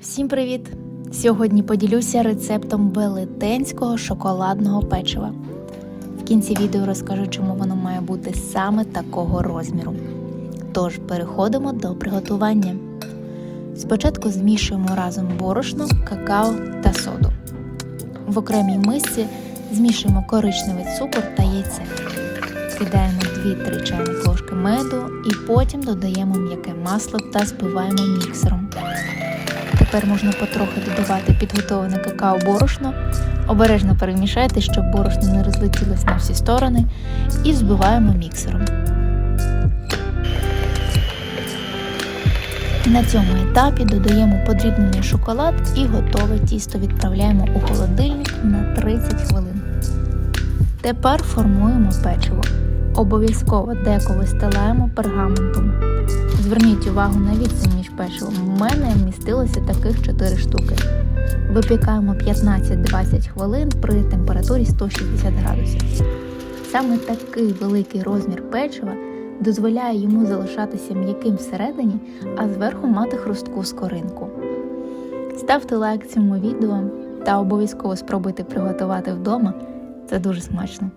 Всім привіт! Сьогодні поділюся рецептом велетенського шоколадного печива. В кінці відео розкажу, чому воно має бути саме такого розміру. Тож переходимо до приготування. Спочатку змішуємо разом борошно, какао та соду. В окремій мисці змішуємо коричневий цукор та яйце. Кидаємо 2-3 чайних ложки меду і потім додаємо м'яке масло та збиваємо міксером. Тепер можна потрохи додавати підготовлене какао-борошно. Обережно перемішайте, щоб борошно не розлетілось на всі сторони, і взбиваємо міксером. На цьому етапі додаємо подрібнений шоколад і готове тісто відправляємо у холодильник на 30 хвилин. Тепер формуємо печиво. Обов'язково деко вистилаємо пергаментом. Зверніть увагу на відстань між печивом. У мене вмістилося таких 4 штуки. Випікаємо 15-20 хвилин при температурі 160 градусів. Саме такий великий розмір печива дозволяє йому залишатися м'яким всередині, а зверху мати хрустку скоринку. Ставте лайк цьому відео та обов'язково спробуйте приготувати вдома. Це дуже смачно.